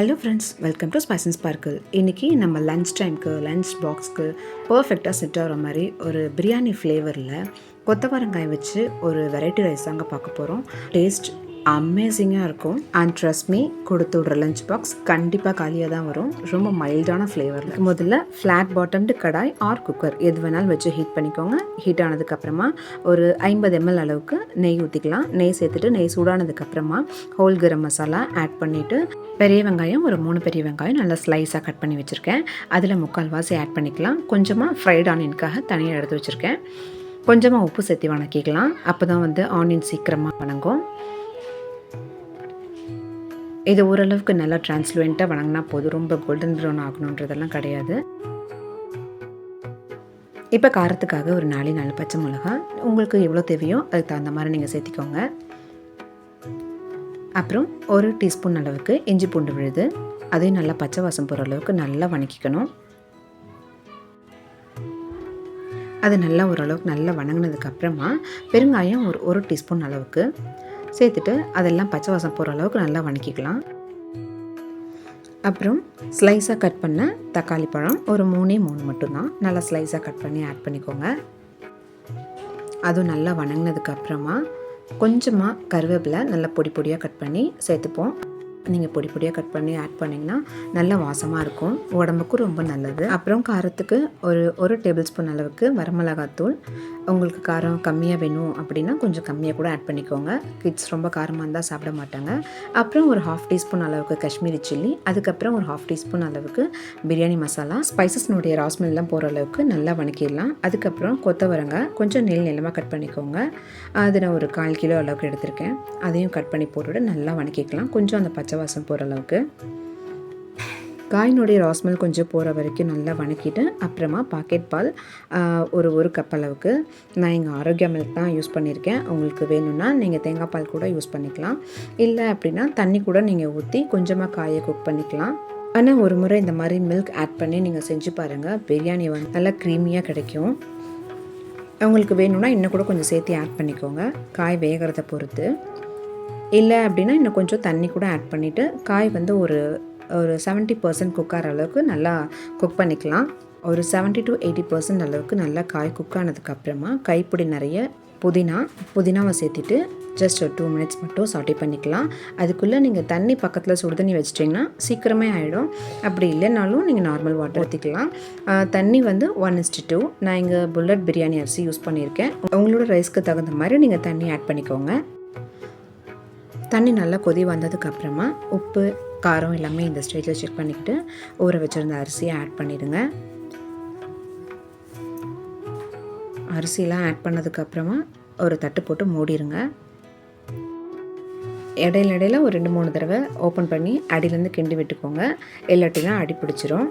Hello friends welcome to spice and sparkle இன்றைக்கி நம்ம lunch டைம்க்கு லன்ச் பாக்ஸ்க்கு பர்ஃபெக்டாக செட் ஆகிற மாதிரி ஒரு பிரியாணி ஃப்ளேவரில் கொத்தவரங்காய் வச்சு ஒரு வெரைட்டி ரைஸ் தாங்க பார்க்க போகிறோம் டேஸ்ட் அமேசிங்காக இருக்கும். அண்ட் ட்ரஸ்ட் மீ கொடுத்து விட்ற லஞ்ச் பாக்ஸ் கண்டிப்பாக காலியாக தான் வரும். ரொம்ப மைல்டான ஃப்ளேவரில் முதல்ல flat bottomed kadai or cooker எது வேணாலும் வச்சு ஹீட் பண்ணிக்கோங்க. ஹீட் ஆனதுக்கப்புறமா ஒரு ஐம்பது எம்எல் அளவுக்கு நெய் ஊற்றிக்கலாம் நெய் சேர்த்துட்டு நெய் சூடானதுக்கப்புறமா ஹோல் கரம் மசாலா ஆட் பண்ணிவிட்டு பெரிய வெங்காயம் ஒரு மூணு பெரிய வெங்காயம் நல்லா ஸ்லைஸாக கட் பண்ணி வச்சுருக்கேன். அதில் முக்கால்வாசி ஆட் பண்ணிக்கலாம். கொஞ்சமாக ஃப்ரைட் ஆனியனுக்காக தனியாக எடுத்து வச்சுருக்கேன். கொஞ்சமாக உப்பு சேர்த்து வணக்கிக்கலாம். அப்போ தான் வந்து ஆனியன் சீக்கிரமாக வணங்கும். இது ஓரளவுக்கு நல்லா டிரான்ஸ்லுவெண்ட்டாக வணங்கினா போதும். ரொம்ப கோல்டன் ப்ரௌன் ஆகணுன்றதெல்லாம் கிடையாது. இப்போ காரத்துக்காக ஒரு நாலு நாலு பச்சை மிளகா. உங்களுக்கு எவ்வளோ தேவையோ அதுக்கு தகுந்த மாதிரி நீங்கள் சேர்த்திக்கோங்க. அப்புறம் ஒரு டீஸ்பூன் அளவுக்கு இஞ்சி பூண்டு விழுது. அதையும் நல்லா பச்சை வாசம் போகிற அளவுக்கு நல்லா வணக்கிக்கணும். அது நல்லா ஓரளவுக்கு நல்லா வணங்கினதுக்கப்புறமா பெருங்காயம் ஒரு ஒரு டீஸ்பூன் அளவுக்கு சேர்த்துட்டு அதெல்லாம் பச்சை வாசம் போகிற அளவுக்கு நல்லா வணக்கிக்கலாம். அப்புறம் ஸ்லைஸாக கட் பண்ண தக்காளி பழம். ஒரு மூணே மூணு மட்டும்தான். நல்லா ஸ்லைஸாக கட் பண்ணி ஆட் பண்ணிக்கோங்க. அதுவும் நல்லா வணங்கினதுக்கப்புறமா கொஞ்சமாக கருவேப்பிலை நல்லா பொடி பொடியாக கட் பண்ணி சேர்த்துப்போம். நீங்கள் பொடி பொடியாக கட் பண்ணி ஆட் பண்ணிங்கன்னா நல்ல வாசமாக இருக்கும். உடம்புக்கும் ரொம்ப நல்லது. அப்புறம் காரத்துக்கு ஒரு ஒரு டேபிள் ஸ்பூன் அளவுக்கு வரமிளகாத்தூள். உங்களுக்கு காரம் கம்மியாக வேணும் அப்படின்னா கொஞ்சம் கம்மியாக கூட ஆட் பண்ணிக்கோங்க. கிட்ஸ் ரொம்ப காரமாக இருந்தால் சாப்பிட மாட்டாங்க. அப்புறம் ஒரு ஹாஃப் டீஸ்பூன் அளவுக்கு காஷ்மீரி சில்லி. அதுக்கப்புறம் ஒரு ஹாஃப் டீஸ்பூன் அளவுக்கு பிரியாணி மசாலா. ஸ்பைசஸ்னுடைய ராஸ்மெல்லாம் போகிற அளவுக்கு நல்லா வணக்கிடலாம். அதுக்கப்புறம் கொத்தவரங்காய். கொஞ்சம் நெல் நிலமாக கட் பண்ணிக்கோங்க. அது நான் ஒரு கால் கிலோ அளவுக்கு எடுத்திருக்கேன். அதையும் கட் பண்ணி போட்டுவிட்டு நல்லா வணக்கிக்கலாம். கொஞ்சம் அந்த பச்சை வாசம் போகிற அளவுக்கு. காயினுடைய ராஸ்மெல் கொஞ்சம் போகிற வரைக்கும் நல்லா வணக்கிட்டு அப்புறமா பாக்கெட் பால் ஒரு ஒரு கப் அளவுக்கு. நான் இங்கே ஆரோக்கியா மில்க் தான் யூஸ் பண்ணியிருக்கேன் உங்களுக்கு வேணும்னா நீங்கள் தேங்காய் பால் கூட யூஸ் பண்ணிக்கலாம். இல்லை அப்படின்னா தண்ணி கூட நீங்கள் ஊற்றி கொஞ்சமாக காயை குக் பண்ணிக்கலாம். ஆனால் ஒரு முறை இந்த மாதிரி மில்க் ஆட் பண்ணி நீங்கள் செஞ்சு பாருங்கள் பிரியாணி வந்து நல்லா க்ரீமியாக கிடைக்கும். உங்களுக்கு வேணும்னா இன்னும் கூட கொஞ்சம் சேர்த்து ஆட் பண்ணிக்கோங்க. காய் வேகிறத பொறுத்து. இல்லை அப்படின்னா இன்னும் கொஞ்சம் தண்ணி கூட ஆட் பண்ணிவிட்டு காய் வந்து ஒரு ஒரு செவன்ட்டி பர்சன்ட் குக் ஆகிற அளவுக்கு நல்லா குக் பண்ணிக்கலாம். ஒரு செவன்ட்டி டு எயிட்டி பர்சன்ட் அளவுக்கு நல்லா காய் குக் ஆனதுக்கப்புறமா கைப்பிடி நிறைய புதினா புதினாவை சேர்த்துட்டு ஜஸ்ட் ஒரு டூ மினிட்ஸ் மட்டும் சாட்டி பண்ணிக்கலாம். அதுக்குள்ளே நீங்கள் தண்ணி பக்கத்தில் சுடு தண்ணி வச்சிட்டிங்கன்னா சீக்கிரமே ஆகிடும் அப்படி இல்லைனாலும் நீங்கள் நார்மல் வாட்டர் ஊற்றிக்கலாம் தண்ணி வந்து ஒன் இஸ்டி டூ நான் இங்கே புல்லட் பிரியாணி அரிசி யூஸ் பண்ணியிருக்கேன். உங்களோட ரைஸ்க்கு தகுந்த மாதிரி நீங்கள் தண்ணி ஆட் பண்ணிக்கோங்க. தண்ணி நல்லா கொதி வந்ததுக்கப்புறமா உப்பு காரம் எல்லாமே இந்த ஸ்டேஜில் செக் பண்ணிக்கிட்டு ஊற வச்சுருந்த அரிசியை ஆட் பண்ணிடுங்க. அரிசிலாம் ஆட் பண்ணதுக்கப்புறமா ஒரு தட்டு போட்டு மூடிடுங்க இடையில இடையில ஒரு ரெண்டு மூணு தடவை ஓப்பன் பண்ணி அடியிலேருந்து கிண்டி விட்டுக்கோங்க. இல்லாட்டினா அடி பிடிச்சிரும்.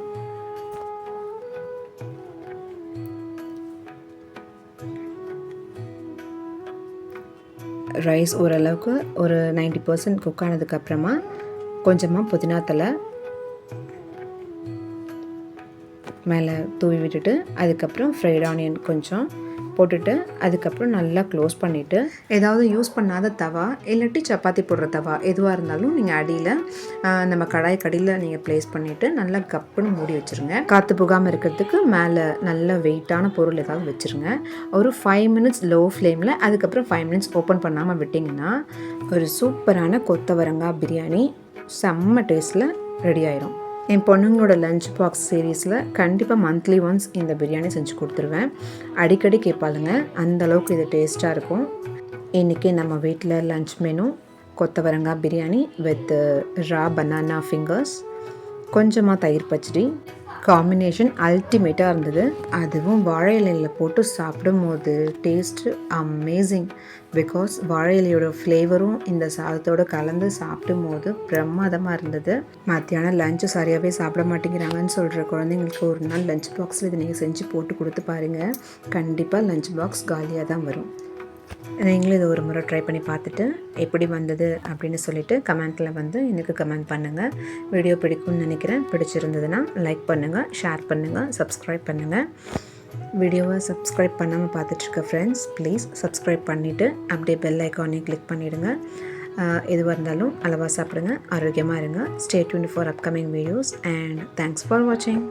ரைஸ் ஓரளவுக்கு ஒரு நைன்டி பர்சன்ட் குக் ஆனதுக்கப்புறமா கொஞ்சமாக புதினா தலை மேலே தூவி விட்டுட்டு அதுக்கப்புறம் ஃப்ரைட் ஆனியன் கொஞ்சம் போட்டுட்டு அதுக்கப்புறம் நல்லா க்ளோஸ் பண்ணிவிட்டு ஏதாவது யூஸ் பண்ணாத தவா இல்லாட்டி சப்பாத்தி போடுற தவா எதுவாக இருந்தாலும் நீங்கள் அடியில் நம்ம கடாய் கடியில் நீங்கள் ப்ளேஸ் பண்ணிவிட்டு நல்லா கப்புன்னு மூடி வச்சுருங்க. காற்று புகாமல் இருக்கிறதுக்கு மேலே நல்ல வெயிட்டான பொருள் ஏதாவது வச்சுருங்க. ஒரு ஃபைவ் மினிட்ஸ் லோ ஃப்ளேமில் அதுக்கப்புறம் ஃபைவ் மினிட்ஸ் ஓப்பன் பண்ணாமல் விட்டிங்கன்னா ஒரு சூப்பரான கொத்தவரங்காய் பிரியாணி செம்ம டேஸ்ட்டில் ரெடி ஆயிரும். என் பொண்ணுங்களோட லஞ்ச் பாக்ஸ் சீரீஸில் கண்டிப்பாக மந்த்லி ஒன்ஸ் இந்த பிரியாணி செஞ்சு கொடுத்துருவேன். அடிக்கடி கேட்பாளுங்க அந்தளவுக்கு இது டேஸ்ட்டாக இருக்கும். இன்றைக்கி நம்ம வீட்டில் லஞ்ச் மெனு கொத்தவரங்காய் biryani with raw banana fingers கொஞ்சமாக தயிர் பச்சடி காம்பினேஷன் அல்டிமேட்டாக இருந்தது. அதுவும் வாழை இலையில் போட்டு சாப்பிடும் போது டேஸ்ட்டு அமேசிங் பிகாஸ் வாழை இலையோட ஃப்ளேவரும் இந்த சாதத்தோடு கலந்து சாப்பிடும் போது பிரமாதமாக இருந்தது. மத்தியானம் லஞ்சு சரியாகவே சாப்பிட மாட்டேங்கிறாங்கன்னு சொல்கிற குழந்தைங்களுக்கு ஒரு நாள் லஞ்ச் பாக்ஸில் இதை நீங்கள் செஞ்சு போட்டு கொடுத்து பாருங்கள் கண்டிப்பாக லஞ்ச் பாக்ஸ் காலியாக தான் வரும். நீங்களும் இதை ஒரு முறை ட்ரை பண்ணி பார்த்துட்டு எப்படி வந்தது அப்படின்னு சொல்லிவிட்டு கமெண்ட்டில் வந்து எனக்கு கமெண்ட் பண்ணுங்கள் வீடியோ பிடிக்கும்னு நினைக்கிறேன். பிடிச்சிருந்ததுன்னா லைக் பண்ணுங்கள் ஷேர் பண்ணுங்கள் சப்ஸ்கிரைப் பண்ணுங்கள் வீடியோவை சப்ஸ்கிரைப் பண்ணாமல் பார்த்துட்ருக்க ஃப்ரெண்ட்ஸ் ப்ளீஸ் சப்ஸ்கிரைப் பண்ணிவிட்டு அப்படியே பெல் ஐக்கானையும் கிளிக் பண்ணிவிடுங்க எதுவாக இருந்தாலும் அளவாக சாப்பிடுங்க ஆரோக்கியமாக இருங்க. Stay tune for upcoming videos and thanks for வாட்சிங்